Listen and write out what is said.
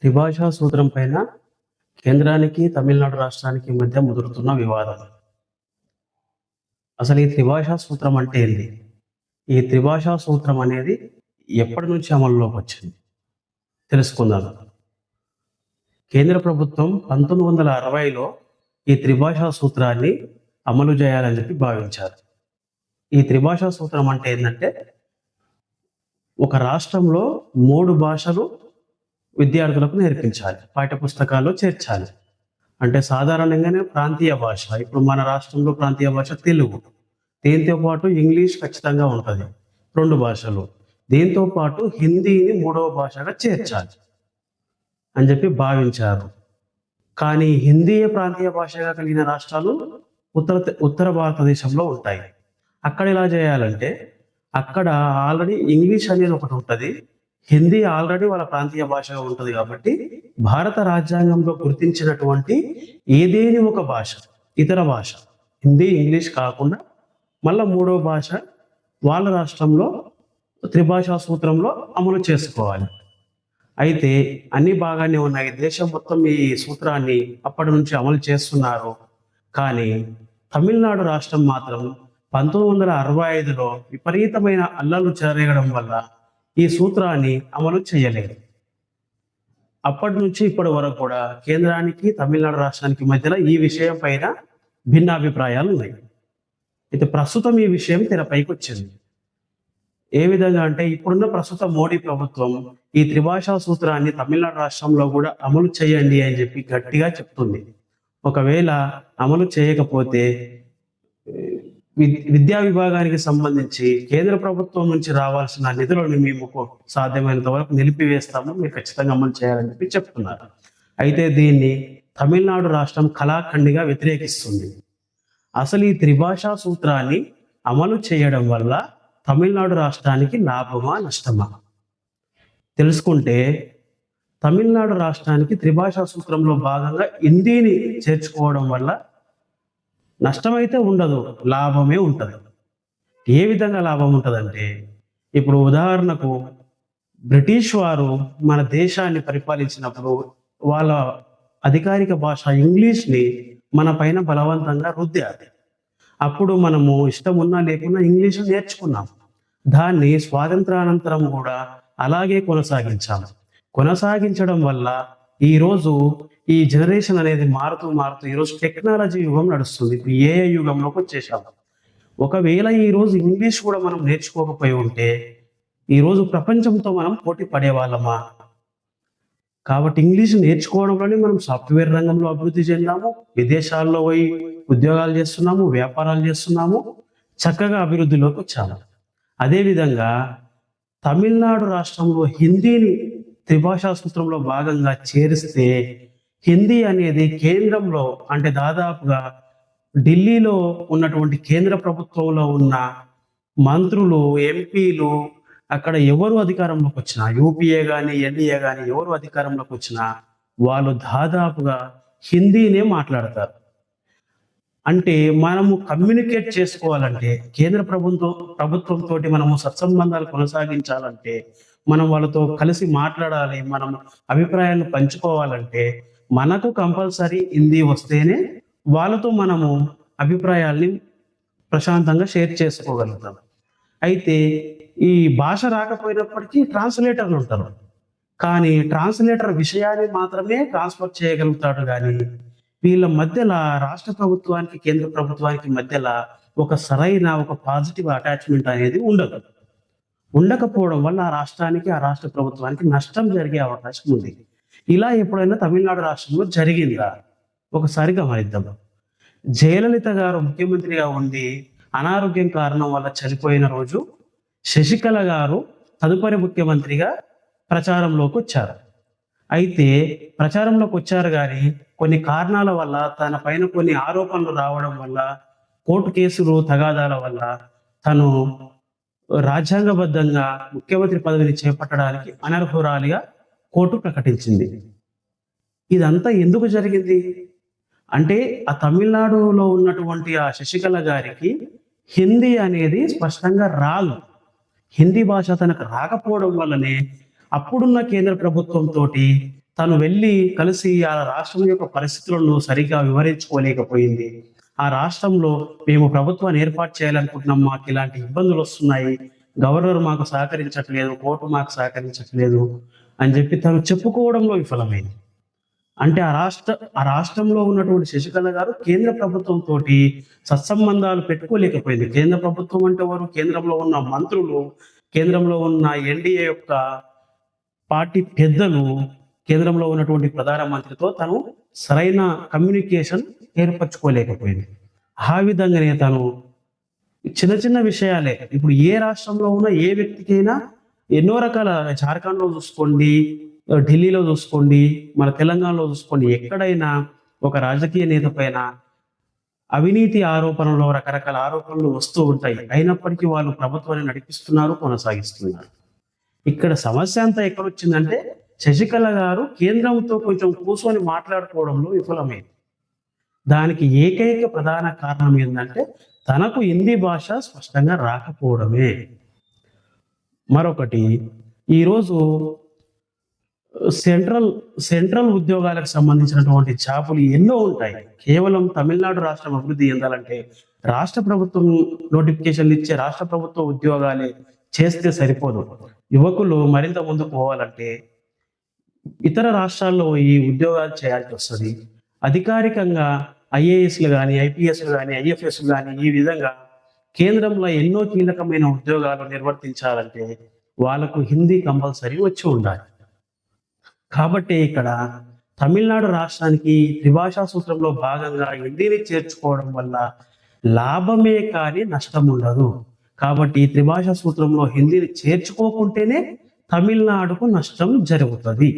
త్రిభాషా సూత్రం పైన కేంద్రానికి తమిళనాడు రాష్ట్రానికి మధ్య ముదురుతున్న వివాదం. అసలు ఈ త్రిభాషా సూత్రం అంటే ఏంది? ఈ త్రిభాషా సూత్రం అనేది ఎప్పటి నుంచి అమల్లోకి వచ్చింది? తెలుసుకుందాం. కేంద్ర ప్రభుత్వం పంతొమ్మిది వందల అరవైలో ఈ త్రిభాషా సూత్రాన్ని అమలు చేయాలని చెప్పి భావించారు. ఈ త్రిభాషా సూత్రం అంటే ఏంటంటే ఒక రాష్ట్రంలో మూడు భాషలు విద్యార్థులకు నేర్పించాలి పాఠ్య పుస్తకాల్లో చేర్చాలి. అంటే సాధారణంగానే ప్రాంతీయ భాష ఇప్పుడు మన రాష్ట్రంలో ప్రాంతీయ భాష తెలుగు. దీంతో పాటు ఇంగ్లీష్ ఖచ్చితంగా ఉంటుంది రెండు భాషలు. దీంతో పాటు హిందీని మూడవ భాషగా చేర్చాలి అని చెప్పి భావించారు. కానీ హిందీయే ప్రాంతీయ భాషగా కలిగిన రాష్ట్రాలు ఉత్తర ఉత్తర భారతదేశంలో ఉంటాయి. అక్కడ ఎలా చేయాలంటే అక్కడ ఆల్రెడీ ఇంగ్లీష్ అనేది ఒకటి ఉంటుంది. హిందీ ఆల్రెడీ వాళ్ళ ప్రాంతీయ భాషగా ఉంటుంది కాబట్టి భారత రాజ్యాంగంలో గుర్తించినటువంటి ఏదేని ఒక భాష ఇతర భాష హిందీ ఇంగ్లీష్ కాకుండా మళ్ళా మూడో భాష వాళ్ళ రాష్ట్రంలో త్రిభాషా సూత్రంలో అమలు చేసుకోవాలి. అయితే అన్ని బాగానే ఉన్నాయి. దేశం మొత్తం ఈ సూత్రాన్ని అప్పటి నుంచి అమలు చేస్తున్నారు. కానీ తమిళనాడు రాష్ట్రం మాత్రం పంతొమ్మిది వందల అరవై ఐదులో విపరీతమైన అల్లలు చెరగడం వల్ల ఈ సూత్రాన్ని అమలు చేయలేదు. అప్పటి నుంచి ఇప్పటి వరకు కూడా కేంద్రానికి తమిళనాడు రాష్ట్రానికి మధ్యలో ఈ విషయం పైన భిన్నాభిప్రాయాలు ఉన్నాయి. అయితే ప్రస్తుతం ఈ విషయం తెరపైకి వచ్చింది ఏ విధంగా అంటే ఇప్పుడున్న ప్రస్తుత మోడీ ప్రభుత్వం ఈ త్రిభాషా సూత్రాన్ని తమిళనాడు రాష్ట్రంలో కూడా అమలు చేయండి అని చెప్పి గట్టిగా చెప్తుంది. ఒకవేళ అమలు చేయకపోతే విద్యా విభాగానికి సంబంధించి కేంద్ర ప్రభుత్వం నుంచి రావాల్సిన నిధులను మేము సాధ్యమైనంత వరకు నిలిపివేస్తాము. మీరు ఖచ్చితంగా అమలు చేయాలని చెప్పి చెప్తున్నారు. అయితే దీన్ని తమిళనాడు రాష్ట్రం కళాఖండిగా వ్యతిరేకిస్తుంది. అసలు ఈ త్రిభాషా సూత్రాన్ని అమలు చేయడం వల్ల తమిళనాడు రాష్ట్రానికి లాభమా నష్టమా? తెలుసుకుంటే తమిళనాడు రాష్ట్రానికి త్రిభాషా సూత్రంలో భాగంగా హిందీని చేర్చుకోవడం వల్ల నష్టమైతే ఉండదు లాభమే ఉంటుంది. ఏ విధంగా లాభం ఉంటుందంటే ఇప్పుడు ఉదాహరణకు బ్రిటిష్ వారు మన దేశాన్ని పరిపాలించినప్పుడు వాళ్ళ అధికారిక భాష ఇంగ్లీష్ని మన పైన బలవంతంగా రుద్దారు. అప్పుడు మనము ఇష్టం ఉన్నా లేకున్నా ఇంగ్లీష్ నేర్చుకున్నాం. దాన్ని స్వాతంత్రానంతరం కూడా అలాగే కొనసాగించాము కొనసాగించడం వల్ల ఈరోజు ఈ జనరేషన్ అనేది మారుతూ మారుతూ ఈరోజు టెక్నాలజీ యుగం నడుస్తుంది. ఇప్పుడు ఏ యుగంలోకి వచ్చేసాం. ఒకవేళ ఈ రోజు ఇంగ్లీష్ కూడా మనం నేర్చుకోకపోయి ఉంటే ఈరోజు ప్రపంచంతో మనం పోటీ పడేవాళ్ళమా? కాబట్టి ఇంగ్లీష్ నేర్చుకోవడంలోనే మనం సాఫ్ట్వేర్ రంగంలో అభివృద్ధి చెందాము. విదేశాల్లో పోయి ఉద్యోగాలు చేస్తున్నాము వ్యాపారాలు చేస్తున్నాము చక్కగా అభివృద్ధిలోకి వచ్చాము. అదేవిధంగా తమిళనాడు రాష్ట్రంలో హిందీని త్రిభాషా సూత్రంలో భాగంగా చేరిస్తే హిందీ అనేది కేంద్రంలో అంటే దాదాపుగా ఢిల్లీలో ఉన్నటువంటి కేంద్ర ప్రభుత్వంలో ఉన్న మంత్రులు ఎంపీలు అక్కడ ఎవరు అధికారంలోకి వచ్చినా యూపీఏ కానీ ఎన్డీఏ కానీ ఎవరు అధికారంలోకి వచ్చినా వాళ్ళు దాదాపుగా హిందీనే మాట్లాడతారు. అంటే మనము కమ్యూనికేట్ చేసుకోవాలంటే కేంద్ర ప్రభుత్వం ప్రభుత్వంతో మనము సత్సంబంధాలు కొనసాగించాలంటే మనం వాళ్ళతో కలిసి మాట్లాడాలి మనం అభిప్రాయాలను పంచుకోవాలంటే మనకు కంపల్సరీ హిందీ వస్తేనే వాళ్ళతో మనము అభిప్రాయాల్ని ప్రశాంతంగా షేర్ చేసుకోగలుగుతాం. అయితే ఈ భాష రాకపోయినప్పటికీ ట్రాన్స్లేటర్లు ఉంటారు. కానీ ట్రాన్స్లేటర్ విషయాన్ని మాత్రమే ట్రాన్స్ఫర్ చేయగలుగుతాడు కానీ వీళ్ళ మధ్యలో రాష్ట్ర ప్రభుత్వానికి కేంద్ర ప్రభుత్వానికి మధ్యలో ఒక సరైన ఒక పాజిటివ్ అటాచ్మెంట్ అనేది ఉండదు. ఉండకపోవడం వల్ల ఆ రాష్ట్రానికి ఆ రాష్ట్ర ప్రభుత్వానికి నష్టం జరిగే అవకాశం ఉంది. ఇలా ఎప్పుడైనా తమిళనాడు రాష్ట్రంలో జరిగిందా? ఒకసారి గమనిద్దాం జయలలిత గారు ముఖ్యమంత్రిగా ఉండి అనారోగ్యం కారణం వల్ల చనిపోయిన రోజు శశికళ గారు తదుపరి ముఖ్యమంత్రిగా ప్రచారంలోకి వచ్చారు. అయితే ప్రచారంలోకి వచ్చారు కానీ కొన్ని కారణాల వల్ల తన పైన కొన్ని ఆరోపణలు రావడం వల్ల కోర్టు కేసులు తగాదాల వల్ల తను రాజ్యాంగబద్ధంగా ముఖ్యమంత్రి పదవిని చేపట్టడానికి అనర్హురాలిగా కోర్టు ప్రకటించింది. ఇదంతా ఎందుకు జరిగింది? అంటే ఆ తమిళనాడులో ఉన్నటువంటి ఆ శశికళ గారికి హిందీ అనేది స్పష్టంగా రాదు. హిందీ భాష తనకు రాకపోవడం వల్లనే అప్పుడున్న కేంద్ర ప్రభుత్వం తోటి తను వెళ్ళి కలిసి ఆ రాష్ట్రం యొక్క పరిస్థితులను సరిగా వివరించుకోలేకపోయింది. ఆ రాష్ట్రంలో మేము ప్రభుత్వాన్ని ఏర్పాటు చేయాలనుకుంటున్నాం మాకు ఇలాంటి ఇబ్బందులు వస్తున్నాయి. గవర్నర్ మాకు సహకరించట్లేదు కోర్టు మాకు సహకరించట్లేదు. అని చెప్పి తను చెప్పుకోవడంలో విఫలమైంది. అంటే ఆ రాష్ట్ర ఆ రాష్ట్రంలో ఉన్నటువంటి శశికళ గారు కేంద్ర ప్రభుత్వంతో సత్సంబంధాలు పెట్టుకోలేకపోయింది. కేంద్ర ప్రభుత్వం అంటే వారు కేంద్రంలో ఉన్న మంత్రులు కేంద్రంలో ఉన్న ఎన్డీఏ యొక్క పార్టీ పెద్దలు కేంద్రంలో ఉన్నటువంటి ప్రధానమంత్రితో తను సరైన కమ్యూనికేషన్ ఏర్పరచుకోలేకపోయింది. ఆ విధంగానే తను చిన్న చిన్న విషయాలే. ఇప్పుడు ఏ రాష్ట్రంలో ఉన్న ఏ వ్యక్తికైనా ఎన్నో రకాల జార్ఖండ్లో చూసుకోండి ఢిల్లీలో చూసుకోండి మన తెలంగాణలో చూసుకోండి. ఎక్కడైనా ఒక రాజకీయ నేత పైన అవినీతి ఆరోపణలో రకరకాల ఆరోపణలు వస్తూ ఉంటాయి. అయినప్పటికీ వాళ్ళు ప్రభుత్వాన్ని నడిపిస్తున్నారు కొనసాగిస్తున్నారు. ఇక్కడ సమస్య అంతా ఎక్కడొచ్చిందంటే శశికళ గారు కేంద్రంతో కొంచెం కూర్చొని మాట్లాడుకోవడంలో విఫలమైంది. దానికి ఏకైక ప్రధాన కారణం ఏంటంటే తనకు హిందీ భాష స్పష్టంగా రాకపోవడమే. మరొకటి ఈరోజు సెంట్రల్ సెంట్రల్ ఉద్యోగాలకు సంబంధించినటువంటి జాబులు ఎన్నో ఉంటాయి. కేవలం తమిళనాడు రాష్ట్రం అభివృద్ధి చెందాలంటే రాష్ట్ర ప్రభుత్వం నోటిఫికేషన్లు ఇచ్చే రాష్ట్ర ప్రభుత్వ ఉద్యోగాలే చేస్తే సరిపోదు. యువకులు మరింత ముందుకు పోవాలంటే ఇతర రాష్ట్రాల్లో ఈ ఉద్యోగాలు చేయాల్సి వస్తుంది. అధికారికంగా ఐఏఎస్లు కానీ ఐపీఎస్లు కానీ ఐఎఫ్ఎస్లు కానీ ఈ విధంగా కేంద్రంలో ఎన్నో కీలకమైన ఉద్యోగాలు నిర్వర్తించాలంటే వాళ్ళకు హిందీ కంపల్సరీ వచ్చి ఉండాలి. కాబట్టి ఇక్కడ తమిళనాడు రాష్ట్రానికి త్రిభాషా సూత్రంలో భాగంగా హిందీని చేర్చుకోవడం వల్ల లాభమే కానీ నష్టం ఉండదు. కాబట్టి త్రిభాషా సూత్రంలో హిందీని చేర్చుకోకుంటేనే తమిళనాడుకు నష్టం జరుగుతుంది.